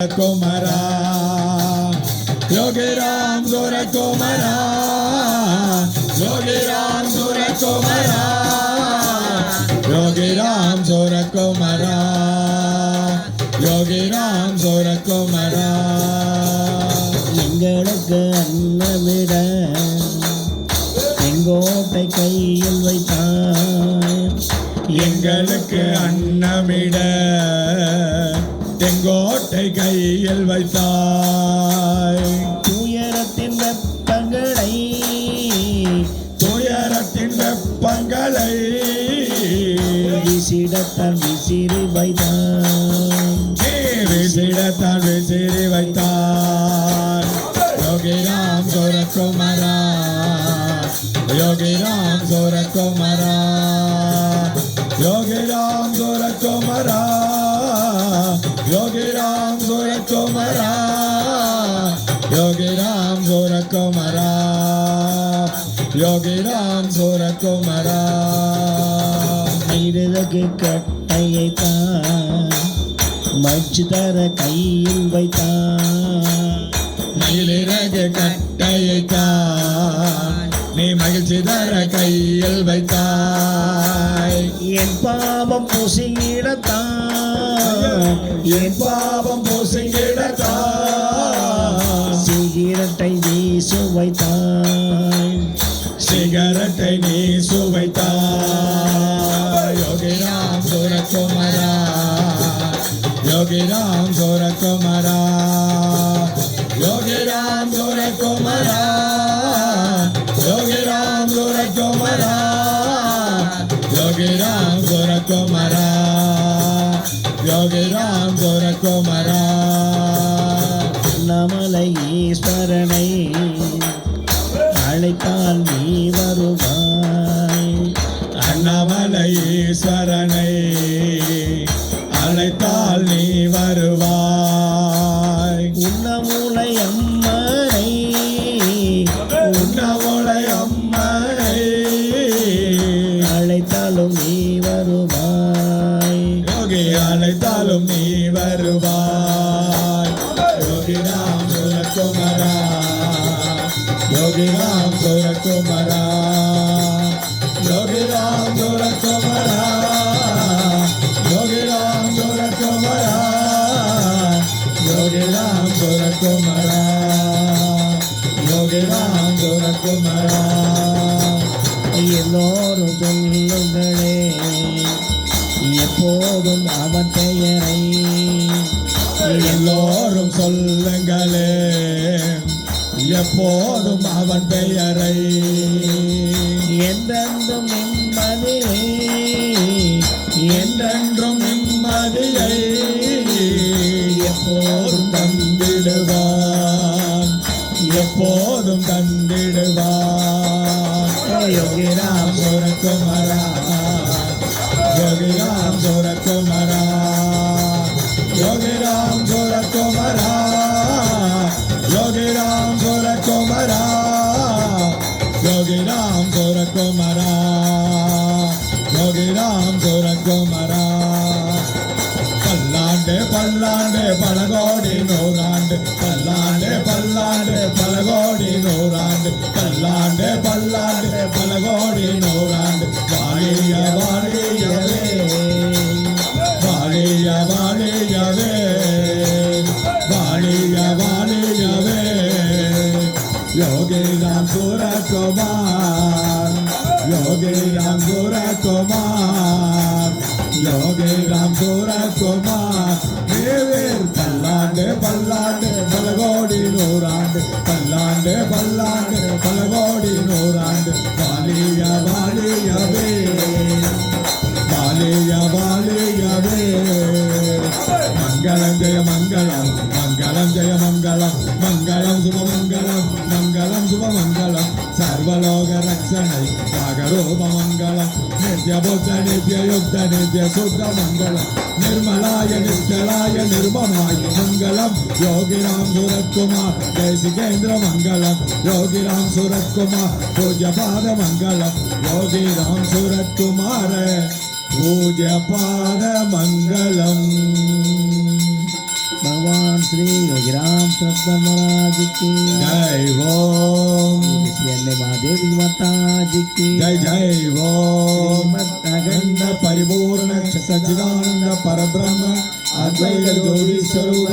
குமரா யோகிராம் சுர குமரா யோகிராம் சுர குமரா யோகிராம் சுர குமரா யோகிராம் சுர குமரா எங்களுக்கு அன்னமிட செங்கோட்டை கையில் வைத்தார். எங்களுக்கு அன்னமிட செங்கோட்டை கையில் வைத்தாய். துயரத்தின் வெப்பங்களை துயரத்தின் வெப்பங்களை விசிடத்தால் விசிறி வைத்தார் நீ விசிடத்தான் விசிறி வைத்தார் யோகிராம் சோரகுமரா யோகிராம் சோரகுமரா யோகிராம் சோரகுமரா யோகிராம் சோரகுமரா யோகிராம் சோரகுமரா யோகிராம் சோரகுமரா மயிலுக்கு கட்டையை தான் மச்சு தர கையில் வைத்தார் மயிலிறகு கட்டையை தான் நீ மகிழ்ச்சி தர கையில் வைத்தாய் என் பாவம் புசியிடத்தான் என் பாவம் பூசிங்கிடத்தான் சிகிரட்டை நீ வைத்தாய். சிகரட்டை நீ சுவைத்தாய் யோகிராம் சூரகுமரா. யோகிராம் சூரகுமரா. யோகிராம் சூரகுமரா. யோகிராம் சூரகுமரா. சரணை. அழைத்தால் நீ வருவாய். உண்ணமுலை அம்மனை உன்னமுளை அம்மனை. அழைத்தாலும் நீ வருவாய். யோகி அழைத்தாலும் நீ வருவாய். யோகி ராம் குமரா யோகி ராம் குமரா சுரகுமரா யோகி ராம் சுரகுமரா எல்லோரும் சொல்லுங்களே. எப்போதும் அவன் பெயரை எல்லோரும் சொல்லுங்களே எப்போதும் அவன் பெயரை என்றென்றும் நிம்மதியை என்றென்றும் நிம்மதியை எப்போ எப்போதும் தந்திடுவான் யோகிராம் சுரகுமரா யோகிராம் சுரகுமரா யோகிராம் சுரகுமரா யோகிராம் சுரகுமரா யோகிராம் சுரகுமரா யோகிராம் சுரகுமரா பல்லாண்டு பல்லாண்டு பலகோடி நூறாண்டு. பல்லாண்டு பல்லாண்டு பலகோடி நூறாண்டு பல்லாண்டு பல்லாண்டு பல கோடி நூறாண்டு. வாழிய வாழியவே. வாழிய வாழியவே. வாழிய வாழியவே. யோகிராம் ராம் யோகிராம் யோகி யோகிராம் சுரகுமார் தேவேர் பல்லாண்டு பல்லாண்டு பல கோடி நூறாண்டு பல்லாண்டு பல்லாண்டு. நாகரூப மங்களம். நித்ய புத்த நித்ய யுக்த நித்ய சுத்த மங்களம். நிர்மலாய நிச்சலாய நிர்மமாய மங்களம். யோகிராம் சுரத்குமார் தேசிகேந்திர மங்களம். யோகிராம் சுரத்குமார் பூஜ்ய பாத மங்களம். யோகிராம் சுரத்குமார பூஜ்ய பாத மங்களம். श्री योगीराम सतपाल महाराज की। जय ओम। श्री अन्य महादेव माता जी की। जय जय श्रीमद् अखंड परिपूर्ण सच्चिदानंद परब्रह्म अद्वैत ज्योति स्वरूप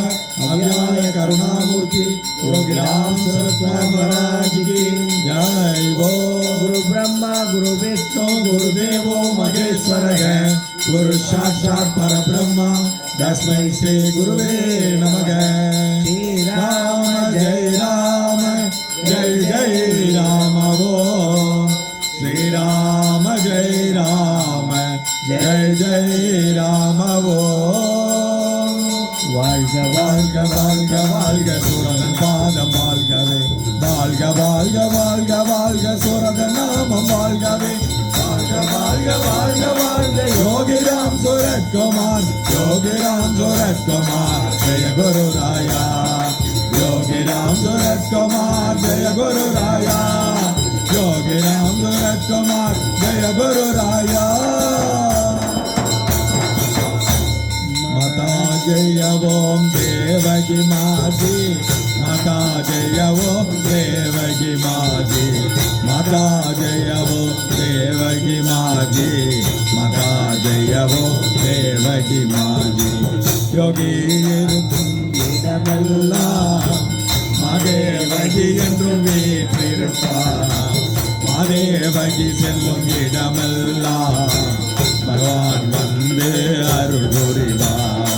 अव्याय करुणामूर्ति योगी राम सरस्वती महाराज की। जय बोल गुरु ब्रह्मा गुरु विष्णु गुरुदेवो महेश्वर है। गुरु साक्षात पर ब्रह्म तस्मै श्री गुरुवे नमः। Rajkumar, Yogi Ram to Rajkumar, Jaya Guru Raya. Yogi Ram to Rajkumar, Jaya Guru Raya. Yogi to Rajkumar, Jaya Guru Raya. Mata Jaya Om Devaki Mati. மாதா ஜெயவோ தேவகி மாதே மாதா ஜெயவோ தேவகி மாதே மாதா ஜெயவோ தேவகி மாதே யோகி இருக்கும் இடமெல்லாம் மாதேவகி என்றும் வீற்றிருப்பார். மாதேவகி செல்லும் இடமெல்லாம் பகவான் வந்து அருள் புரிவார்.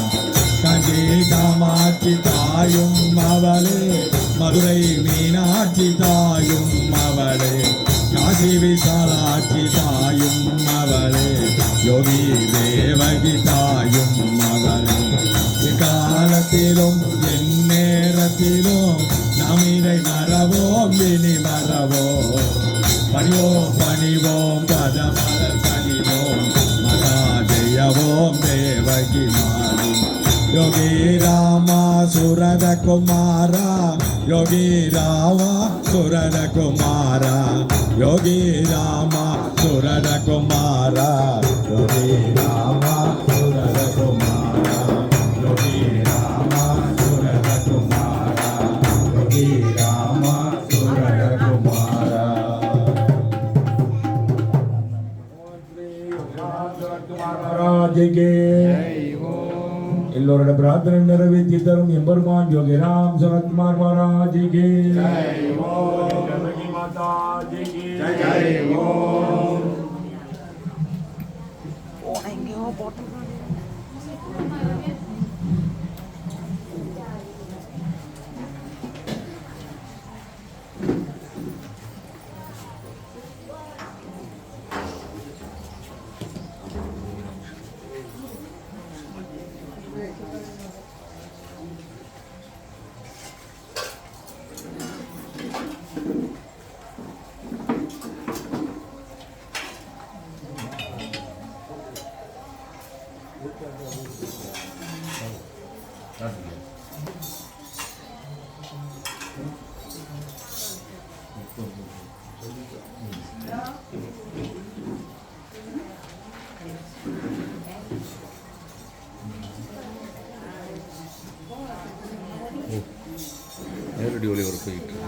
கங்கி காமாட்சி தாயும் அவளே. மதுரை மீனாட்சி தாயும் அவளே. காசி விசாலாட்சி தாயும் அவளே. யோகி தேவகி தாயும் அவளே. காலத்திலும் என் நேரத்திலும் நாம் மறவோம் இனி மறவோம். பணிவோம் பணிவோம் பதமலர் பணிவோம். மகா ஜெயவோம் தேவகி மாறி யோகி ராமா சுரத குமாரா யோகி ராமா சுரத குமாரா யோகி ராமா சுரத குமாரா யோகி ராமா ಪ್ರಾರ್ಥನೆ ನೆರವೇರಿಸಿದ್ದರು ಎಂಬರ್ಮಾನ್ ಯೋಗಿರಾಮ್ ಸರತ್ಮಾರ್ ಮಹಾರಾಜಿಗೆ അടിപൊളി ഉറപ്പ് കിട്ടും.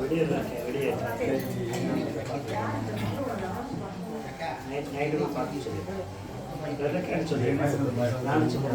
போயிட்டு இருக்கு. ನೈಟ್ ನೈಟ್ ಪಾರ್ಟಿ ಚಲೇ ನಾನು ಚಲೇ